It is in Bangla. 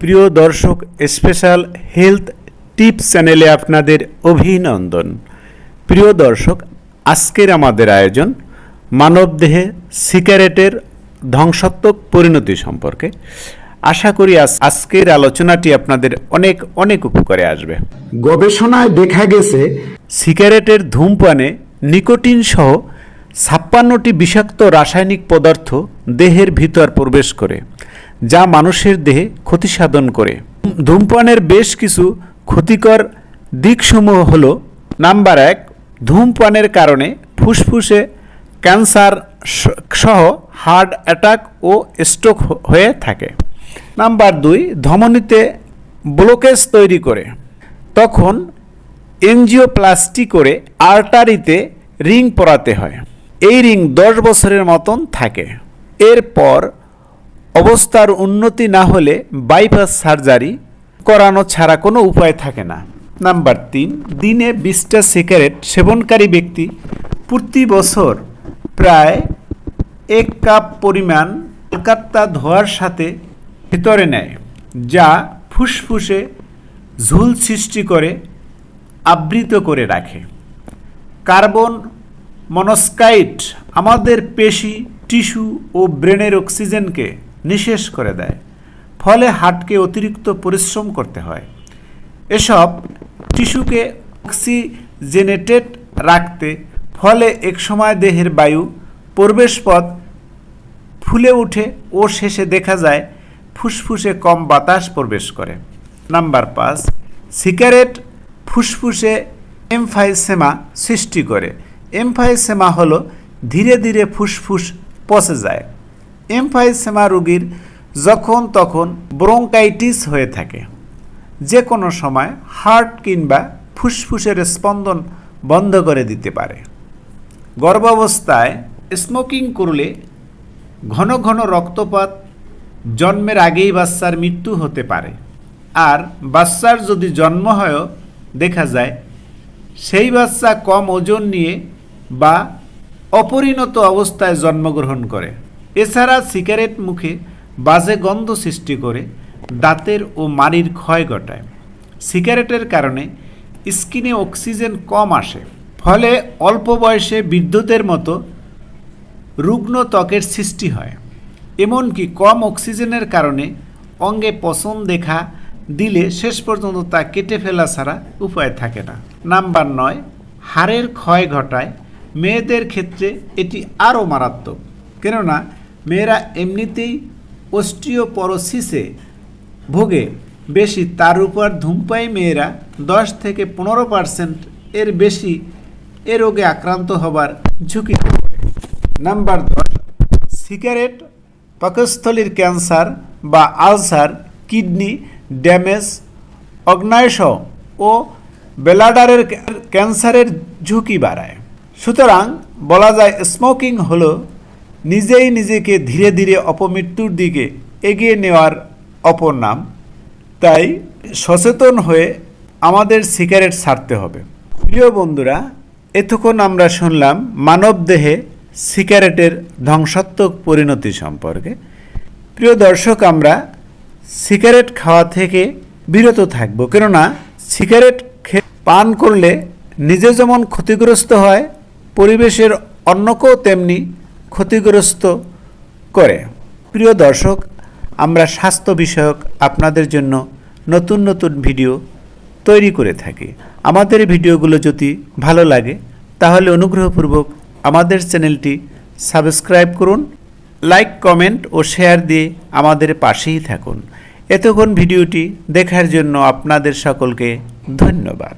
প্রিয় দর্শক স্পেশাল হেলথ টিপস চ্যানেলে আপনাদের অভিনন্দন। প্রিয় দর্শক আজকের আমাদের আয়োজন মানবদেহে সিগারেটের ধ্বংসাত্মক পরিণতি সম্পর্কে। আশা করি আজ- আজকের আলোচনাটি আপনাদের অনেক অনেক উপকারে আসবে। গবেষণায় দেখা গেছে সিগারেটের ধূমপানে নিকোটিন সহ ছাপ্পান্নটি বিষাক্ত রাসায়নিক পদার্থ দেহের ভিতর প্রবেশ করে। যা মানুষের দেহে ক্ষতি সাধন করে। ধূমপানের বেশ কিছু ক্ষতিকর দিকসমূহ হল, নাম্বার এক, ধূমপানের কারণে ফুসফুসে ক্যান্সার সহ হার্ট অ্যাটাক ও স্ট্রোক হয়ে থাকে। নাম্বার দুই, ধমনীতে ব্লকেজ তৈরি করে। তখন এনজিওপ্লাস্টি করে আর্টারিতে রিং পরাতে হয়। এই রিং দশ বছরের মতন থাকে। এরপর অবস্থার উন্নতি না হলে বাইপাস সার্জারি করানো ছাড়া কোনো উপায় থাকে না। নাম্বার তিন, দিনে বিশটা সিগারেট সেবনকারী ব্যক্তি প্রতি বছর প্রায় এক কাপ পরিমাণ কলকাতা ধোয়ার সাথে ভেতরে নেয়, যা ফুসফুসে ঝুল সৃষ্টি করে, আবৃত করে রাখে। কার্বন মনোক্সাইড আমাদের পেশি, টিস্যু ও ব্রেনের অক্সিজেনকে নিঃশেষ করে দেয়। ফলে হার্টকে অতিরিক্ত পরিশ্রম করতে হয়। এসব টিস্যুকে অক্সিজেনেটেড রাখতে ফলে একসময় দেহের বায়ু প্রবেশপথ ফুলে ওঠে ও শেষে দেখা যায় ফুসফুসে কম বাতাস প্রবেশ করে। নাম্বার পাঁচ, সিগারেট ফুসফুসে এমফাইসেমা সৃষ্টি করে। এমফাইসেমা হলো ধীরে ধীরে ফুসফুস পচে যায়। এমফাইসেমা রোগীর যখন তখন ব্রঙ্কাইটিস হয়ে থাকে। যে কোনো সময় হার্ট কিংবা ফুসফুসের স্পন্দন বন্ধ করে দিতে পারে। গর্ভাবস্থায় স্মোকিং করলে ঘন ঘন রক্তপাত জন্মের আগেই বাচ্চার মৃত্যু হতে পারে। আর বাচ্চার যদি জন্ম হয়ও দেখা যায়, সেই বাচ্চা কম ওজন নিয়ে বা অপরিণত অবস্থায় জন্মগ্রহণ করে। এছাড়া সিগারেট মুখে বাজে গন্ধ সৃষ্টি করে দাঁতের ও মাড়ির ক্ষয় ঘটায়। সিগারেটের কারণে স্কিনে অক্সিজেন কম আসে। ফলে অল্প বয়সে বিদ্যুতের মতো রুগ্ন ত্বকের সৃষ্টি হয়। এমনকি কম অক্সিজেনের কারণে অঙ্গে পছন দেখা দিলে শেষ পর্যন্ত তা কেটে ফেলা ছাড়া উপায় থাকে না। নাম্বার নয়, হাড়ের ক্ষয় ঘটায়। মেয়েদের ক্ষেত্রে এটি আরও মারাত্মক। কেননা মেয়েরা এমনিতেই অস্টিওপরোসিসে ভোগে। বেশি তার উপর ধূমপায়ী মেয়েরা দশ থেকে পনেরো পার্সেন্ট এর বেশি এ রোগে আক্রান্ত হবার পড়ে নাম্বার দশ, সিগারেট, পাকস্থলীর ক্যান্সার বা আলসার, কিডনি ড্যামেজ অগ্নায়স ও বেলাডারের ক্যান্সারের ঝুঁকি বাড়ায়। সুতরাং বলা যায় স্মোকিং হলো নিজেই নিজেকে ধীরে ধীরে অপমৃত্যুর দিকে এগিয়ে নেওয়ার অপর নাম। তাই সচেতন হয়ে আমাদের সিগারেট ছাড়তে হবে। প্রিয় বন্ধুরা, এতক্ষণ আমরা শুনলাম মানবদেহে সিগারেটের ধ্বংসাত্মক পরিণতি সম্পর্কে। প্রিয় দর্শক, আমরা সিগারেট খাওয়া থেকে বিরত থাকব। কেননা সিগারেট পান করলে নিজে যেমন ক্ষতিগ্রস্ত হয়, পরিবেশের অন্যকেও তেমনি ক্ষতিগ্রস্ত করে। প্রিয় দর্শক, আমরা স্বাস্থ্য বিষয়ক আপনাদের জন্য নতুন নতুন ভিডিও তৈরি করে থাকি। আমাদের ভিডিওগুলো যদি ভালো লাগে, তাহলে অনুগ্রহপূর্বক আমাদের চ্যানেলটি সাবস্ক্রাইব করুন, লাইক, কমেন্ট ও শেয়ার দিয়ে আমাদের পাশেই থাকুন। এতক্ষণ ভিডিওটি দেখার জন্য আপনাদের সকলকে ধন্যবাদ।